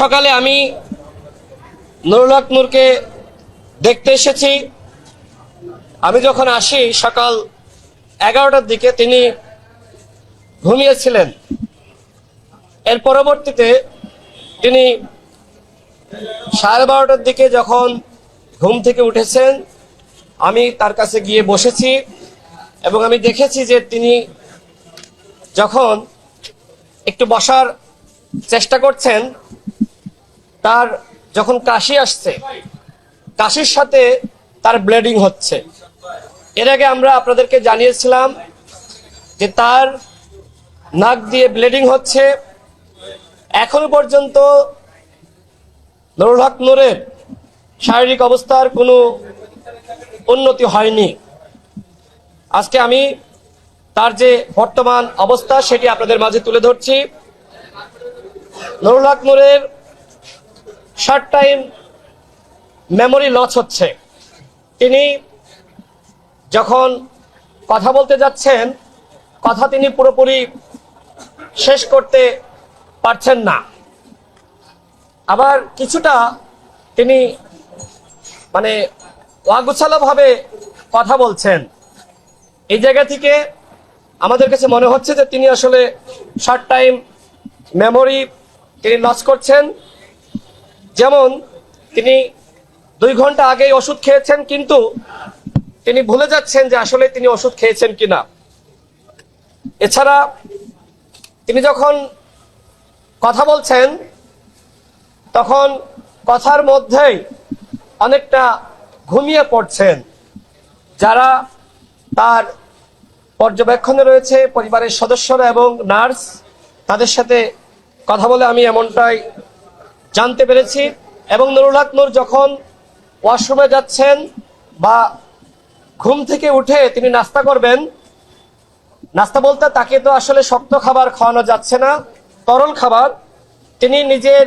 সকালে আমি নুরুল হক নূরকে দেখতে এসেছি। আমি যখন আসি সকাল এগারোটার দিকে, তিনি ঘুমিয়েছিলেন। এর পরবর্তীতে তিনি সাড়ে বারোটার দিকে যখন ঘুম থেকে উঠেছেন, আমি তার কাছে গিয়ে বসেছি এবং আমি দেখেছি যে তিনি যখন একটু বসার চেষ্টা করছেন তার যখন কাশি আসছে, কাশির সাথে তার ব্লিডিং হচ্ছে। এর আগে আমরা আপনাদেরকে জানিয়েছিলাম যে তার নাক দিয়ে ব্লিডিং হচ্ছে। এখনও পর্যন্ত নুরুল হক নূরের শারীরিক অবস্থার কোনো উন্নতি হয়নি। আজকে আমি তার যে বর্তমান অবস্থা, সেটি আপনাদের মাঝে তুলে ধরছি। নুরুল হক নূরের শর্ট টাইম মেমোরি লস হচ্ছে। তিনি যখন কথা বলতে যাচ্ছেন, কথা তিনি পুরোপুরি শেষ করতে পারছেন না। আবার কিছুটা তিনি মানে অগুছালোভাবে কথা বলছেন। এই জায়গা থেকে আমাদের কাছে মনে হচ্ছে যে তিনি আসলে শর্ট টাইম মেমোরি তিনি লস করছেন। যেমন তিনি দুই ঘণ্টা আগেই ওষুধ খেয়েছেন, কিন্তু তিনি ভুলে যাচ্ছেন যে আসলে তিনি ওষুধ খেয়েছেন কিনা। এছাড়া তিনি যখন কথা বলছেন, তখন কথার মধ্যেই অনেকটা ঘুমিয়ে পড়ছেন। যারা তার পর্যবেক্ষণে রয়েছে, পরিবারের সদস্যরা এবং নার্স, তাদের সাথে কথা বলে আমি এমনটাই জানতে পেরেছি। এবং নুরুল হক নূর যখন ওয়াশরুমে যাচ্ছেন বা ঘুম থেকে উঠে তিনি নাস্তা করবেন, নাস্তা বলতে তাকে তো আসলে শক্ত খাবার খাওয়ানো যাচ্ছে না, তরল খাবার, তিনি নিজের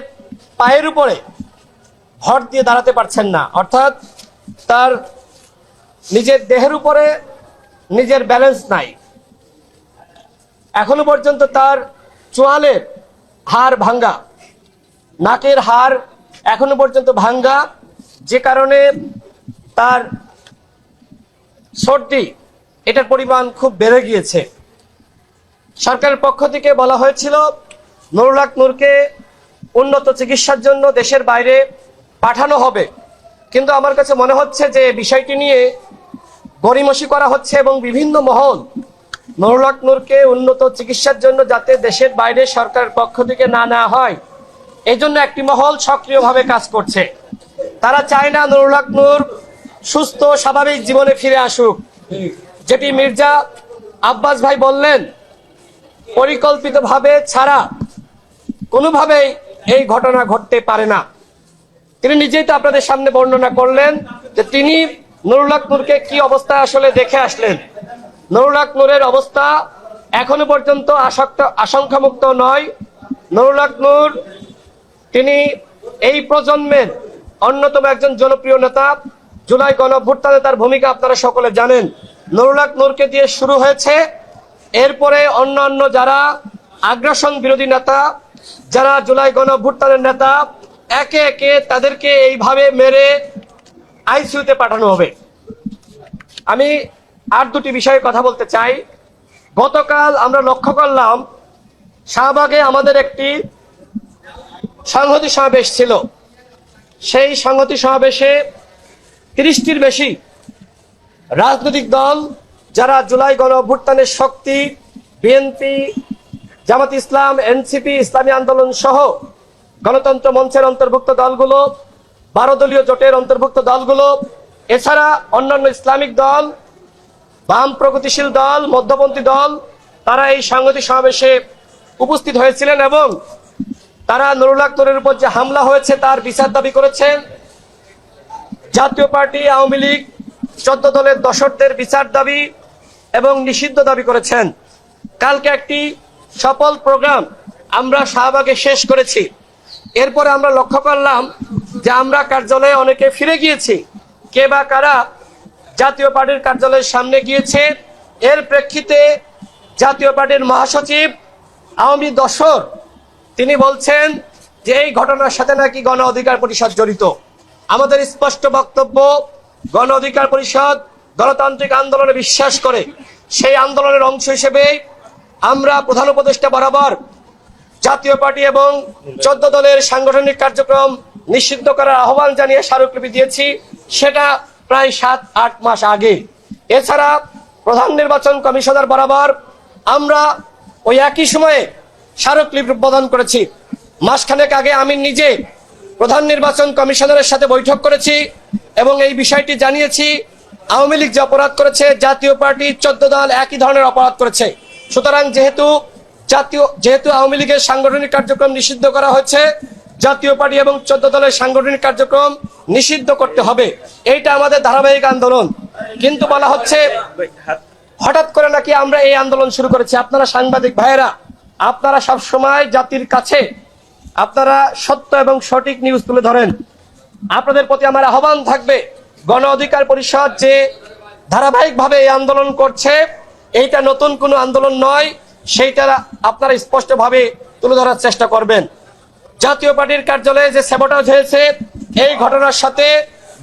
পায়ের উপরে ভর দিয়ে দাঁড়াতে পারছেন না। অর্থাৎ তার নিজের দেহের উপরে নিজের ব্যালেন্স নাই। এখনও পর্যন্ত তার চোয়ালের হাড় ভাঙ্গা। নাকের হাড় এখনও পর্যন্ত ভাঙ্গা, যে কারণে তার সর্দি, এটার পরিমাণ খুব বেড়ে গিয়েছে। সরকারের পক্ষ থেকে বলা হয়েছিল নুরুলাক নূরকে উন্নত চিকিৎসার জন্য দেশের বাইরে পাঠানো হবে। কিন্তু আমার কাছে মনে হচ্ছে যে বিষয়টি নিয়ে গড়িমসি করা হচ্ছে এবং বিভিন্ন মহল নুরুলাক নূরকে উন্নত চিকিৎসার জন্য যাতে দেশের বাইরে সরকারের পক্ষ থেকে না নেওয়া হয়। এই জন্য একটি মহল সক্রিয়ভাবে কাজ করছে। তারা চায় না নুরুল হক নূর সুস্থ, স্বাভাবিক জীবনে ফিরে আসুক। যেটি মির্জা আব্বাস ভাই বললেন, পরিকল্পিতভাবে ছাড়া কোনোভাবেই এই ঘটনা ঘটতে পারে না। তিনি নিজেই তো আপনাদের সামনে বর্ণনা করলেন যে তিনি নুরুল নূরকে কি অবস্থা আসলে দেখে আসলেন। নুরুল নূরের অবস্থা এখনও পর্যন্ত আসক্ত আশঙ্কামুক্ত নয়। নুরুল নূর তিনি এই প্রজন্মের অন্যতম একজন জনপ্রিয় নেতা। জুলাই গণভ্যুত্থানে তার ভূমিকা আপনারা সকলে জানেন। নুরুল হক নূরকে দিয়ে শুরু হয়েছে। এরপরে অন্যান্য যারা আগ্রাসন বিরোধী নেতা, যারা জুলাই গণভ্যুত্থানের নেতা, একে একে তাদেরকে এইভাবে মেরে আইসিউতে পাঠানো হবে। আমি আর দুটি বিষয়ে কথা বলতে চাই। গতকাল আমরা লক্ষ্য করলাম, শাহবাগে আমাদের একটি সংহতি সমাবেশ ছিল। সেই সংহতি সমাবেশে তিরিশটির বেশি রাজনৈতিক দল, যারা জুলাই গণ অভ্যুত্থানের শক্তি, বিএনপি, জামাত ইসলাম, এনসিপি, ইসলামী আন্দোলন সহ গণতন্ত্র মঞ্চের অন্তর্ভুক্ত দলগুলো, বারো দলীয় জোটের অন্তর্ভুক্ত দলগুলো, এছাড়া অন্যান্য ইসলামিক দল, বাম প্রগতিশীল দল, মধ্যপন্থী দল, তারা এই সাংগতি সমাবেশে উপস্থিত হয়েছিলেন এবং তারা নুরুল আক্তরের উপর যে হামলা হয়েছে তার বিচার দাবি করেছেন। জাতীয় পার্টি, আওয়ামী লীগ, চোদ্দ দলের দশকদের বিচার দাবি এবং নিষিদ্ধ দাবি করেছেন। কালকে একটি সফল প্রোগ্রাম আমরা শাহবাগে শেষ করেছি। এরপরে আমরা লক্ষ্য করলাম যে আমরা কার্যালয়ে অনেকে ফিরে গিয়েছি। কে বা কারা জাতীয় পার্টির কার্যালয়ের সামনে গিয়েছে, এর প্রেক্ষিতে জাতীয় পার্টির মহাসচিব আওয়ামী দশর তিনি বলছেন যে এই ঘটনার সাথে নাকি গণ অধিকার পরিষদ জড়িত। আমাদের স্পষ্ট বক্তব্য, গণ অধিকার পরিষদ গণতান্ত্রিক আন্দোলনে বিশ্বাস করে, সেই আন্দোলনের অংশ হিসেবে আমরা প্রধান উপদেষ্টা বরাবর জাতীয় পার্টি এবং চোদ্দ দলের সাংগঠনিক কার্যক্রম নিষিদ্ধ করার আহ্বান জানিয়ে স্মারকলিপি দিয়েছি, সেটা প্রায় সাত, আট মাস আগে। এছাড়া প্রধান নির্বাচন কমিশনার বরাবর আমরা ওই একই সময়ে স্মারকলিপি প্রদান করেছি। মাসখানেক আগে আমি নিজে প্রধান নির্বাচন কমিশনারের সাথে বৈঠক করেছি এবং এই বিষয়টি জানিয়েছি, আওয়ামী লীগ যে অপরাধ করেছে, জাতীয় পার্টি চোদ্দ দল একই ধরনের অপরাধ করেছে। সুতরাং যেহেতু জাতীয় যেহেতু আওয়ামী লীগের সাংগঠনিক কার্যক্রম নিষিদ্ধ করা হয়েছে, জাতীয় পার্টি এবং চোদ্দ দলের সাংগঠনিক কার্যক্রম নিষিদ্ধ করতে হবে। এইটা আমাদের ধারাবাহিক আন্দোলন। কিন্তু বলা হচ্ছে, হঠাৎ করে নাকি আমরা এই আন্দোলন শুরু করেছি। আপনারা সাংবাদিক ভাইয়েরা আপনারা সব সময় জাতির কাছে আপনারা সত্য এবং সঠিক নিউজ তুলে ধরেন। আপনাদের প্রতি আমার আহ্বান থাকবে, গণ অধিকার পরিষদ যে ধারাবাহিকভাবে এই আন্দোলন করছে, এইটা নতুন কোনো আন্দোলন নয়, সেইটা আপনারা স্পষ্টভাবে তুলে ধরার চেষ্টা করবেন। জাতীয় পার্টির কার্যালয়ে যে সেবটাজ হয়েছে, এই ঘটনার সাথে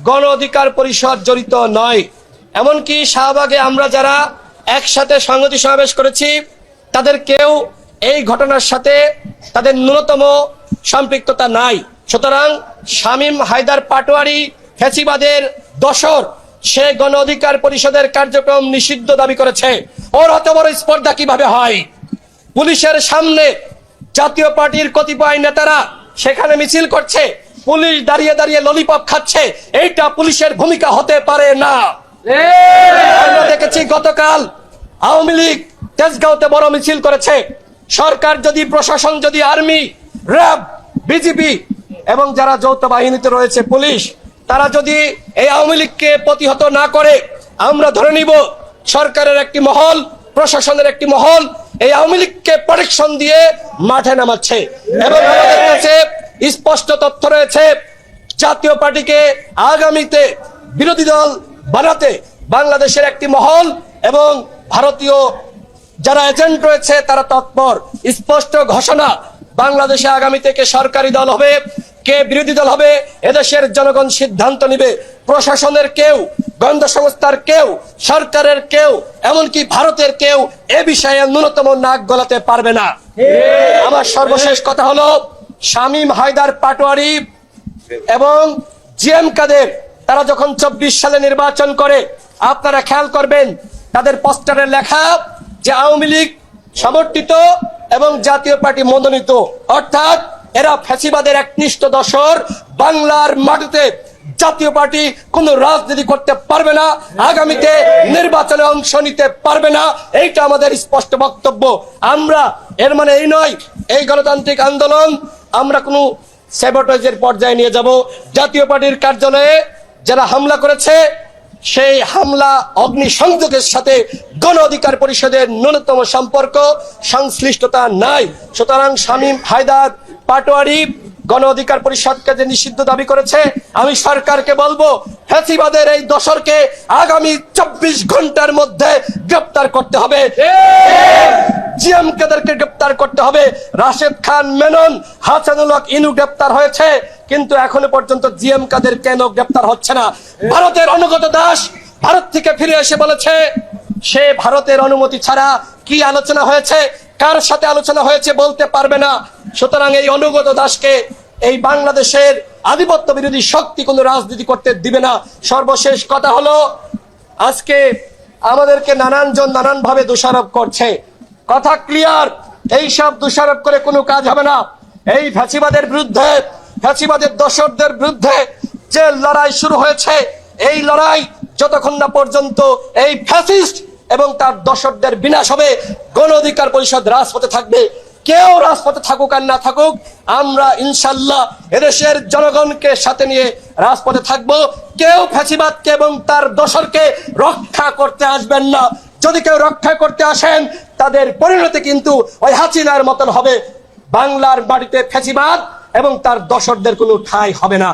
গণ অধিকার পরিষদ জড়িত নয়। এমনকি শাহবাগে আমরা যারা একসাথে সংহতি সমাবেশ করেছি, তাদের কেউ এই ঘটনার সাথে তাদের ন্যূনতম সম্পৃক্ততা নাই। সুতরাং শামীম হায়দার পাটোয়ারি ফেসিবাদের দশর সে গণ অধিকার পরিষদের কার্যক্রম নিষিদ্ধ দাবি করেছে। ওর অত বড় স্পর্ধা কীভাবে হয়? পুলিশের সামনে জাতীয় পার্টির কতিপয় নেতারা সেখানে মিছিল করছে। পুলিশ দাঁড়িয়ে দাঁড়িয়ে ললিপপ খাচ্ছে। এইটা পুলিশের ভূমিকা হতে পারে না। আমরা দেখেছি গতকাল আওয়ামী লীগ তেজগাঁওতে বড় মিছিল করেছে। সরকার যদি, প্রশাসন যদি, আর্মি, র্যাব, বিজিবি এবং যারা যৌথ বাহিনীতে রয়েছে, পুলিশ, তারা যদি এই আওয়ামী লীগকে প্রতিহত না করে, আমরা ধরে নিব সরকারের একটি মহল, প্রশাসনের একটি মহল, এই আওয়ামী লীগকে প্রোটেকশন দিয়ে মাঠে নামাচ্ছে। এবং আমাদের কাছে স্পষ্ট তথ্য রয়েছে, জাতীয় পার্টিকে আগামীতে বিরোধী দল বানাতে বাংলাদেশের একটি মহল এবং ভারতীয় যারা এজেন্ট রয়েছে, তারা তৎপর। স্পষ্ট ঘোষণা, বাংলাদেশে আগামী থেকে সরকারি দল হবে। কে বিরোধী দল হবে, এদেশের জনগণ সিদ্ধান্ত নিবে। প্রশাসনের কেউ, গোয়েন্দা সংস্থার কেউ, সরকারের কেউ, এমনকি ভারতের কেউ এ বিষয়ে ন্যূনতম নাক গলাতে পারবে না। আমার সর্বশেষ কথা হলো, শামীম হায়দার পাটোয়ারি এবং জিএম কাদের, তারা যখন চব্বিশ সালে নির্বাচন করে, আপনারা খেয়াল করবেন, তাদের পোস্টারে লেখা যে আওয়ামী লীগ সমর্থিত এবং জাতীয় পার্টি মনোনীত। অর্থাৎ এরা ফ্যাসিবাদের একনিষ্ঠ দশর, বাংলার মাটিতে জাতীয় পার্টি কোন রাজনীতি করতে পারবে না, আগামীতে নির্বাচনে অংশ নিতে পারবে না, এইটা আমাদের স্পষ্ট বক্তব্য। আমরা, এর মানে এই নয়, এই গণতান্ত্রিক আন্দোলন, আমরা কোনো স্যাবোটেজের পর্যায়ে নিয়ে যাব। জাতীয় পার্টির কার্যালয়ে যারা হামলা করেছে, সেই হামলা অগ্নি সংযোগের সাথে গণ অধিকার পরিষদের ন্যূনতম সম্পর্ক, সংশ্লিষ্টতা নাই। সুতরাং শামীম হায়দার পাটোয়ারি গণ অধিকার পরিষদকে যে নিষিদ্ধ দাবি করেছে, আমি সরকারকে বলব ফ্যাসিবাদের এই দশরকে আগামী চব্বিশ ঘণ্টার মধ্যে গ্রেপ্তার করতে হবে। জিএম কাদেরকে গ্রেপ্তার করতে হবে। রাশেদ খান মেনন, হাসানুল ইনু গ্রেপ্তার হয়েছে, কিন্তু এখনও পর্যন্ত জিএম কাদের কেন গ্রেপ্তার হচ্ছে না? ভারতের অনুগত দাস ভারত থেকে ফিরে এসে বলেছে সে ভারতের অনুমতি ছাড়া কি আলোচনা হয়েছে? কার সাথে আলোচনা হয়েছে বলতে পারবে না। সুতরাং এই অনুগত দাসকে এই বাংলাদেশের আধিপত্য বিরোধী শক্তি কোনো রাজনীতি করতে দিবে না। সর্বশেষ কথা হলো, আজকে আমাদেরকে নানান জন নানান ভাবে দোষারোপ করছে। কথা ক্লিয়ার এই সব দোষারোপ করে কোনো কাজ হবে না। এই ফ্যাসিবাদের বিরুদ্ধে, ফ্যাসিবাদের দশকদের বিরুদ্ধে যে লড়াই শুরু হয়েছে, এই লড়াই যতক্ষণ না পর্যন্ত এই ফ্যাসিস্ট এবং তার দশকদের বিনাশ হবে। গণ অধিকার পরিষদ রাজপথে থাকবে। কেউ রাজপথে থাকুক আর না থাকুক, আমরা ইনশাল্লাহ এদেশের জনগণকে সাথে নিয়ে রাজপথে থাকব। কেউ ফ্যাসিবাদকে এবং তার দোসরকে রক্ষা করতে আসবেন না। যদি কেউ রক্ষা করতে আসেন, তাদের পরিণতি কিন্তু ওই হাসিনার মতন হবে। বাংলার বাড়িতে ফ্যাসিবাদ এবং তার দশরদের কোনো ঠাঁই হবে না।